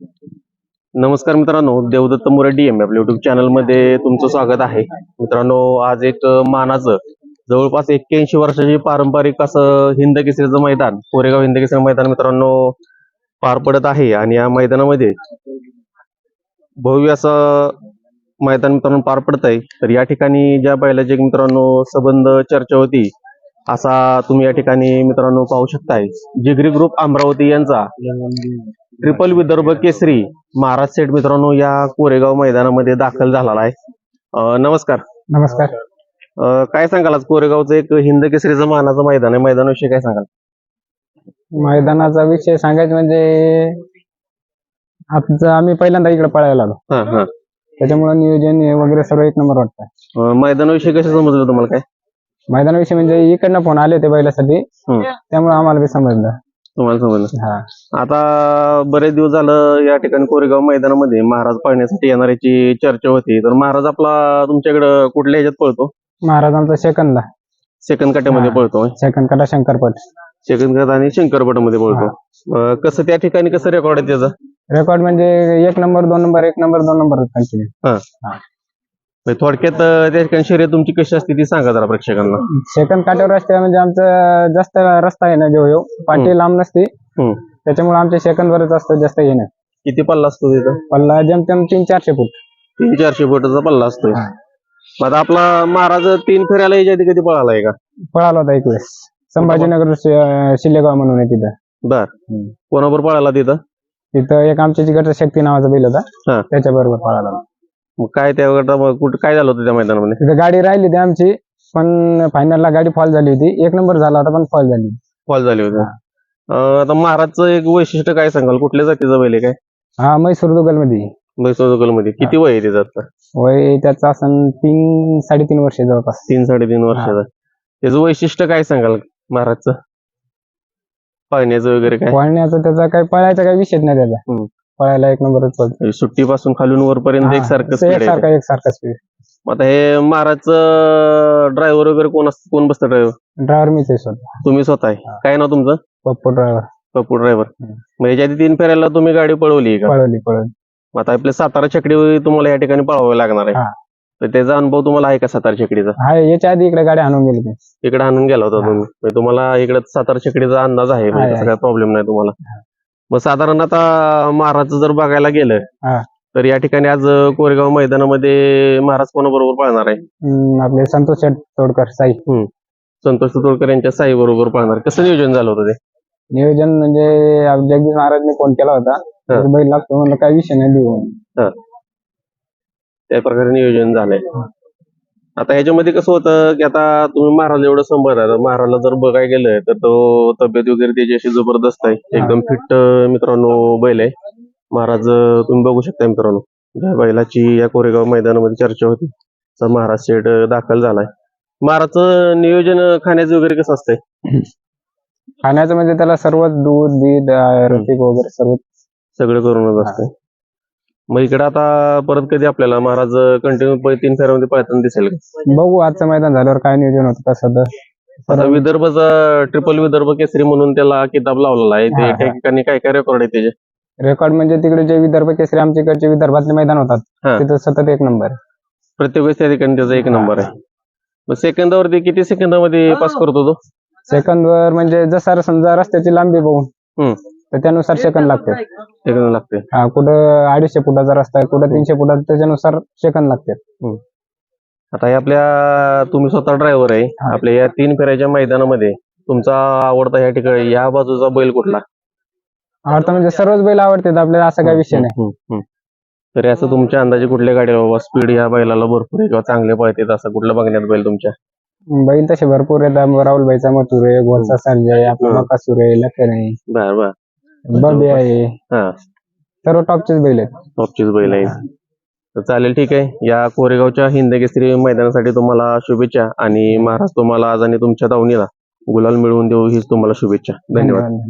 नमस्कार मित्रांनो देवदत्त मुरडी एम आपल्या युट्यूब चॅनलमध्ये तुमचं स्वागत आहे. मित्रांनो आज एक मानाचं जवळपास एक्क्याऐंशी वर्षाची पारंपरिक असं हिंद केसरीचं मैदान कोरेगाव हिंद केसरी मैदान मित्रांनो पार पडत आहे. आणि या मैदानामध्ये भव्य असं मैदान मित्रांनो पार पडत आहे तर या ठिकाणी ज्या बैलाची एक मित्रांनो संबंध चर्चा होती असा तुम्ही या ठिकाणी मित्रांनो पाहू शकताय. जिगरी ग्रुप अमरावती यांचा. ट्रिपल विदर्भ केसरी महाराज सेठ मित्रांनो या कोरेगाव मैदानामध्ये दाखल झालेला आहे. नमस्कार. नमस्कार. अं, काय सांगाल आज? कोरेगावचं एक हिंद केसरीचं मानाचं मैदान आहे. मैदानाविषयी काय सांगाल? मैदानाचा विषय सांगायचं म्हणजे आम्ही पहिल्यांदा इकडे पळायला आलो. हा हा. त्याच्यामुळे नियोजन हे वगैरे सर्व एक नंबर वाटतं अं, मैदानाविषयी कसं समजलं तुम्हाला काय? मैदानाविषयी म्हणजे इकडनं फोन आले होते बैलासाठी. हम्म. त्यामुळे आम्हाला बी समजलं. तुम्हाला समजलं हा. आता बरेच दिवस झालं या ठिकाणी कोरेगाव मैदानामध्ये महाराज पळण्यासाठी येणाऱ्याची चर्चा होती. तर महाराज आपला तुमच्याकडं कुठल्या ह्याच्यात पळतो? महाराज आमचा सेकंदला. सेकंद काट्यामध्ये हा. पळतो सेकंद कटा शंकरपट. सेकंद काट आणि शंकरपटामध्ये पळतो. अं, कसं त्या ठिकाणी कसं रेकॉर्ड आहे त्याचं? रेकॉर्ड म्हणजे एक नंबर दोन नंबर एक नंबर दोन नंबर कंटिन्यू म्हणजे थोडक्यात अं, त्या ठिकाणी शर्यत तुमची कशी असते ती सांगा जरा प्रेक्षकांना. सेकंद काट्यावर रस्ते म्हणजे आमचं जास्त रस्ता आहे ना जो ह्यो पाठी लांब नसते. हम्म. त्याच्यामुळे आमच्या सेकंदवरच असतं जास्त हे नाही. किती पल्ला असतो तिथं? पल्ला जमतेम तीन चारशे फूट. तीन चारशे फुटाचा पल्ला असतोय. हा. मग आता आपला महाराज तीन फेऱ्याला याच्या आधी कधी पळाला आहे का? पळाला होता एक वेळेस. संभाजीनगर शि- शिल्लेगाव म्हणून आहे तिथं. बर. हम्म. कोणाबरोबर पळाला तिथं? तिथं एक आमच्या जिकडचा शक्ती नावाचा बैल हा. होता. त्याच्या बरोबर पळाला. होता. मग काय त्या कुठं काय झालं होतं त्या मैदानामध्ये? तिथं गाडी राहिली होती आमची पण फायनलला गाडी फॉल झाली होती. एक नंबर झाला होता पण फॉल झाली. फॉल झाली होती. अं, आता महाराजचं एक वैशिष्ट्य काय सांगाल? कुठल्या जातीचं बैल आहे काय? हा म्हैसूर दुगलमध्ये बैसोजकलमध्ये किती वय आहे त्याचं आता? वय त्याचं असं तीन साडेतीन वर्ष जवळपास. तीन साडेतीन वर्षाचा त्याचं वैशिष्ट्य काय सांगाल महाराजचं? पाहण्याचं वगैरे काय? पळण्याचा त्याचा काही पळायचा काही विषयच नाही त्याचा. हम्म. पळायला एक नंबरच पळतो सुट्टीपासून खालून वरपर्यंत हा, एकसारखं असं speed आहे एकसारखा एकसारखा स्पीड आता हे महाराजचं ड्रायव्हर वगैरे कोण असतं? कोण बसतं ड्रायव्हर ड्रायव्हर मीच आहे स्वतः. तुम्ही स्वतः आहे. हा. काय नाव तुमचं? पप्पू ड्रायव्हर पप्पू ड्रायव्हर हम्म. मग याच्या आधी तीन फेऱ्याला तुम्ही गाडी पळवली का? पळवली पळवली. मग आता आपल्या सातारा छकडी तुम्हाला या ठिकाणी पळवावी लागणार आहे. हा. तर त्याचा अनुभव तुम्हाला आहे का सातारा छकडीचा? हा याच्या आधी इकडे गाडी आणून गेली इकडे आणून गेला होता हा. तुम्ही. म्हणजे तुम्हाला इकडे सातारा छकडीचा अंदाज आहे म्हणजे आहे, तसा आहे. काही प्रॉब्लेम नाही तुम्हाला. मग साधारण आता महाराज जर बघायला गेलं हा. तर या ठिकाणी आज कोरेगाव मैदानामध्ये महाराज कोणाबरोबर पळणार आहे? हम्म, आपले संतोष तोडकर साई. संतोष तोडकर यांच्या साई बरोबर पळणार. कसं नियोजन झालं होतं ते? नियोजन म्हणजे आप- जगदीश महाराजने फोन केला होता. तर बैल लागतो म्हणलं काही विषय नाही देऊ त्या प्रकारे नियोजन झालंय. आता ह्याच्यामध्ये कसं होतं की आता तुम्ही महाराज एवढं आहे महाराजला जर बघायला गेलं तर तो तब्येत वगैरे त्याची अशी जबरदस्त आहे. एकदम फिट मित्रांनो बैल आहे. महाराज तुम्ही बघू शकता मित्रांनो. ज्या बैलाची या कोरेगाव मैदानामध्ये चर्चा होती. तर महाराज अं, दाखल झालाय. महाराजचं नियोजन खाण्याचं वगैरे कसं असतंय? खाण्याचं म्हणजे त्याला सर्व दूध बीध अं, रफिक वगैरे सर्व सगळं करूनच असतंय. मग इकडे आता परत कधी आपल्याला महाराज कंटिन्यू तीन फेऱ्यामध्ये पळताना दिसेल का? बघू आजचं मैदान झाल्यावर काय नियोजन होतं कसं तर आता विदर्भचा ट्रिपल विदर्भ केसरी म्हणून त्याला किताब लावलेला आहे. ते. त्या ठिकाणी काय काय रेकॉर्ड आहे त्याचे? रेकॉर्ड म्हणजे तिकडे जे विदर्भ केसरी आमच्या इकडचे विदर्भातले मैदान हा. होतात तिथं सतत एक नंबर आहे. प्रत्येक वेळेस त्या ठिकाणी त्याचा एक नंबर आहे. मग सेकंदावरती किती सेकंदामध्ये पास करतो तो? सेकंद वर म्हणजे जसा समजा रस्त्याची लांबी बघून. हम्म. तर त्यानुसार सेकंद लागते. सेकंद लागते. हा कुठं अडीचशे फुटाचा रस्ता आहे कुठं तीनशे फुटाचा त्याच्यानुसार सेकंद लागते. आता हे आपल्या तुम्ही स्वतः ड्रायव्हर आहे. हा. आपल्या या तीन फेऱ्याच्या मैदानामध्ये तुमचा आवडता या ठिकाणी या बाजूचा बैल कुठला? आवडतं म्हणजे सर्वच बैल आवडतात आपल्याला असा काही विषय नाही. तरी असं तुमच्या अंदाजे कुठल्या गाडीला बाबा स्पीड या बैलाला भरपूर आहे किंवा चांगले पळतात असं कुठलं बघण्यात बैल तुमच्या? बैल तसे भरपूर आहेत. राहुल भाईचा मथुर आहे गोलचा संजय आपला. मकासूर आहे लखन. आहे बर बर. बबे आहे. हा. सर्व टॉपचेच बैल आहेत. टॉपचीच बैल आहे तर चालेल ठीक आहे. या कोरेगावच्या हिंद केसरी मैदानासाठी तुम्हाला शुभेच्छा आणि महाराज तुम्हाला आज आणि तुमच्या दावणीला गुलाल मिळवून देऊ हीच तुम्हाला शुभेच्छा. धन्यवाद.